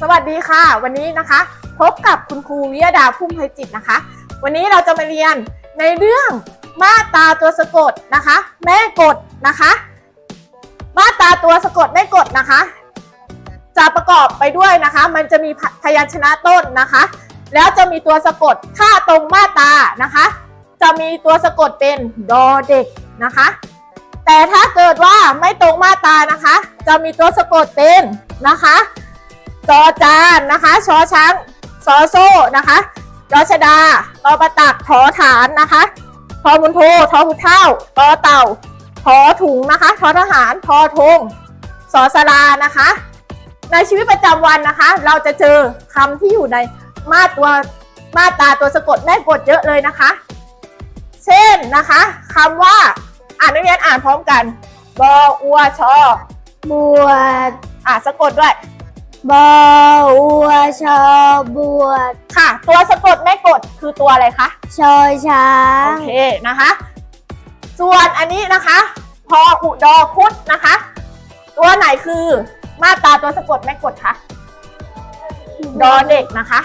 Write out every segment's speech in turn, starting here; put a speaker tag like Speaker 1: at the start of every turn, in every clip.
Speaker 1: สวัสดีค่ะ วันนี้นะคะ พบกับคุณครูวิยดาพุ่มไพจิตนะคะ วันนี้เราจะมาเรียนในเรื่องมาตราตัวสะกดนะคะ แม่กดนะคะ มาตราตัวสะกดแม่กดนะคะ จะประกอบไปด้วยนะคะ มันจะมีพยัญชนะต้นนะคะ แล้วจะมีตัวสะกดถ้าตรงมาตรานะคะ จะมีตัวสะกดเป็นดอเด็กนะคะ แต่ถ้าเกิดว่าไม่ตรงมาตรานะคะ จะมีตัวสะกดเป็นนะคะ จอจานนะคะชอช้างซอโซ่นะคะยอชดาตอประตักถอฐานนะคะทอมุนโททอหุเท่าตอเต่าทอถุงนะคะทอทหารทอทงสอสลานะคะ ในชีวิตประจำวันนะคะ เราจะเจอคำที่อยู่ในมาตัวมาตราตัวสะกดแม่กดเยอะเลยนะคะ เช่นนะคะคำว่าอ่านนักเรียนอ่านพร้อมกันบออัวชอบ
Speaker 2: วช
Speaker 1: อะสะกดด้วย
Speaker 2: บอวชบวช
Speaker 1: ค่ะ ตัวสะกดแม่กดคือตัวอะไรคะ
Speaker 2: ชอช้า
Speaker 1: โอง เคนะคะ ส่วนอันนี้นะคะพออุดอคุดนะคะ ตัวไหนคือมาตราตัวสะกดแม่กดคะดอเด็กนะคะ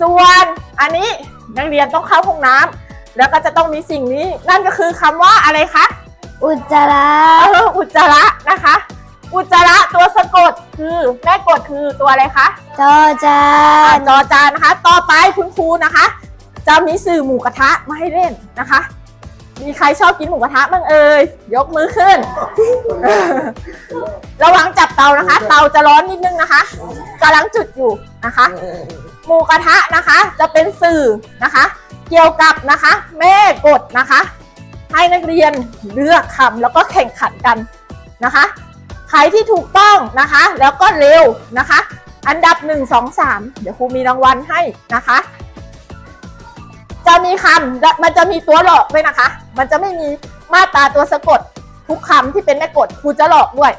Speaker 1: ส่วนอันนี้นักเรียนต้องเข้าห้องน้ำแล้วก็จะต้องมีสิ่งนี้ นั่นก็คือคำว่าอะไรคะ
Speaker 2: อุจจาระ
Speaker 1: เอออุจจาระนะคะ อุจจาระตัวสะกด คือแม่กดคือตัวอะไรคะ
Speaker 2: จอจา
Speaker 1: อ่านจอจานนะคะ ต่อไปคุณครูนะคะ จะมีสื่อหมูกระทะมาให้เล่นนะคะ มีใครชอบกินหมูกระทะบ้างเอ่ยยกมือขึ้น ระวังจับเตานะคะ เตาจะร้อนนิดนึงนะคะกำลังจุดอยู่นะคะ หมูกระทะนะคะ จะเป็นสื่อนะคะ เกี่ยวกับนะคะ แม่กดนะคะ ให้นักเรียนเลือกคำแล้วก็แข่งขันกันนะคะ ใครที่ถูกต้องนะคะ แล้วก็เร็วนะคะ อันดับ 1 2 3 เดี๋ยวครูมีรางวัลให้นะคะ จะมีคำมันจะมีตัวหลอกด้วยนะคะ มันจะไม่มีมาตราตัวสะกด ทุกคำที่เป็นแม่กดครูจะหลอกด้วย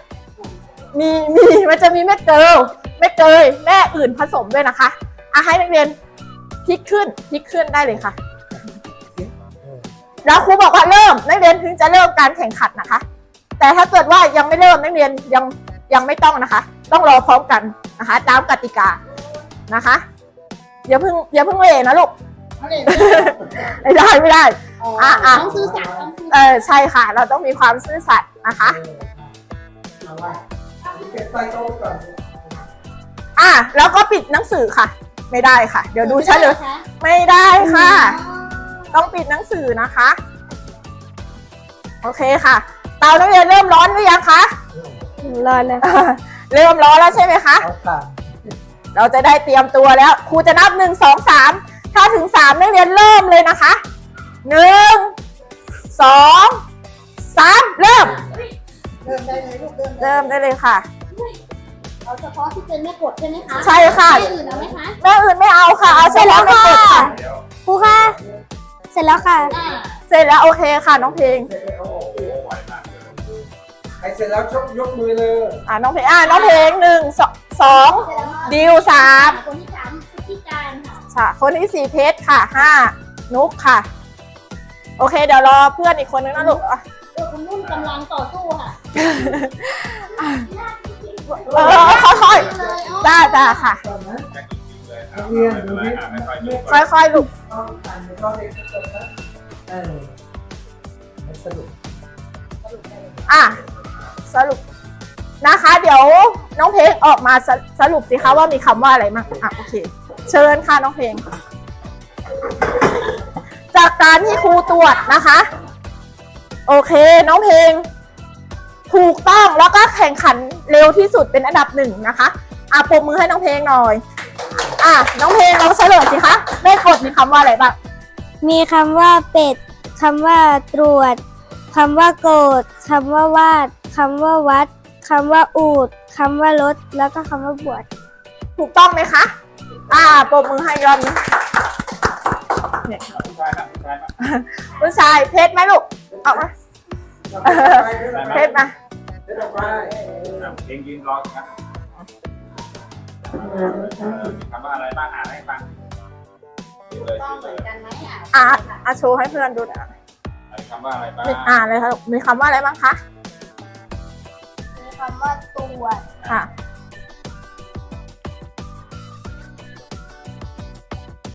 Speaker 1: มีมีมันจะมีแม่เกิลแม่เกยแม่อื่นผสมด้วยนะคะอะให้นักเรียนพลิกขึ้นพลิกขึ้นได้เลยค่ะแล้วครูบอกว่าเริ่มนักเรียนถึงจะเริ่มการแข่งขันนะคะ แต่ถ้าเกิดว่ายังไม่เริ่มนักเรียนยังยังไม่ต้องนะคะ ต้องรอพร้อมกันนะคะ ตามกติกานะคะอย่าเพิ่งอย่าเพิ่งเวนะลูกไม่ได้ไม่ได้อะอะ
Speaker 2: ต้องซื้อสารต้องซื้อ
Speaker 1: เออใช่ค่ะ เราต้องมีความซื่อสัตย์นะคะอะแล้วก็ปิดหนังสือค่ะ ไม่ได้ค่ะ เดี๋ยวดูเฉลยไม่ได้ค่ะ ต้องปิดหนังสือนะคะ โอเคค่ะเตานักเรียนเริ่มร้อนหรือยังคะ
Speaker 2: รอเลย
Speaker 1: เริ่มร้อนแล้วใช่ไหมคะเราจะได้เตรียมตัวแล้วครูจะนับหนึ่งสองสามถ้าถึงสามนักเรียนเริ่มเลยนะคะหนึ่งสองสามเริ่ม
Speaker 2: เริ่มได้เลยลูกเริ่ม
Speaker 1: เริ่มได้เลยค่ะ
Speaker 2: เอาเฉพาะที่เป็นแม่กดใช่ไหมคะ
Speaker 1: ใช่ค่ะ
Speaker 2: ไม่อื่นเอาไหมคะ
Speaker 1: แม่อื่นไม่เอาค่ะเอาเสร็จแล้วค่ะ
Speaker 2: ครูค่ะ เสร็จแล้วค่ะ
Speaker 1: เสร็จแล้วโอเคค่ะน้องเพลง
Speaker 3: ใค รเสร็จแล้วชกยกมือเลย
Speaker 1: อ่าน้องเพลงอ่าน้องเพลงหนึ่งสองสองดิวสาม
Speaker 2: คนที่สามพฤติการค่ะ
Speaker 1: ค่ะคนที่สี่เพชรค่ะห้านุกค่ะ โอเค เดี๋ยวรอเพื่อนอีกคนนึงนะลูกอะ
Speaker 2: เออคุณนุ่นกำลังต่อสู้ค่ะ
Speaker 1: เออค่อย
Speaker 2: เลยอ๋อ
Speaker 1: ๆได้จ้าค่ะ
Speaker 3: ก่อนนะนักเรียนดูที่ไม่
Speaker 1: ค่อยๆลูก
Speaker 3: ต้องอ่านในข้อเด็กสดนะเออไม่
Speaker 1: สรุปนะคะ เดี๋ยวน้องเพลงออกมาสสรุปสิคะว่ามีคำว่าอะไรบ้างอะโอเค เชิญค่ะน้องเพลง จากการที่ครูตรวจนะคะ โอเค น้องเพลง ถูกต้องแล้วก็แข่งขันเร็วที่สุดเป็นอันดับหนึ่งนะคะอะปรบมือให้น้องเพลงหน่อย อะน้องเพลงลองเฉลยสิคะแม่กดมีคำว่าอะไรบ้าง
Speaker 2: มีคำว่าเป็ดคำว่าตรวจคำว่าโกรธคำว่าวาด คำว่าวัดคำว่าอูดคำว่ารถแล้วก็คำว่าบวช
Speaker 1: ถูกต้องไหมคะ อ่าปรบมือให้ยอมงเนี่ยผู้ชายเพชรไหมลูกออกมาเพชรมา
Speaker 3: เด็ดออกไป
Speaker 4: เองยืนรอครับคำว่าอะไรบ้างอ่านให้ฟังเลย
Speaker 2: ต้องเหมือนกันไหมอะ
Speaker 1: อ่าอ่าโชว์ให้เพื่อนดูหน่อย
Speaker 4: คำว่าอะไรบ้าง
Speaker 1: อ่านเลยค่ะลูกมีคำว่าอะไรบ้างคะ
Speaker 2: มีคำว่าตรวจ
Speaker 1: ค่ะ
Speaker 2: ค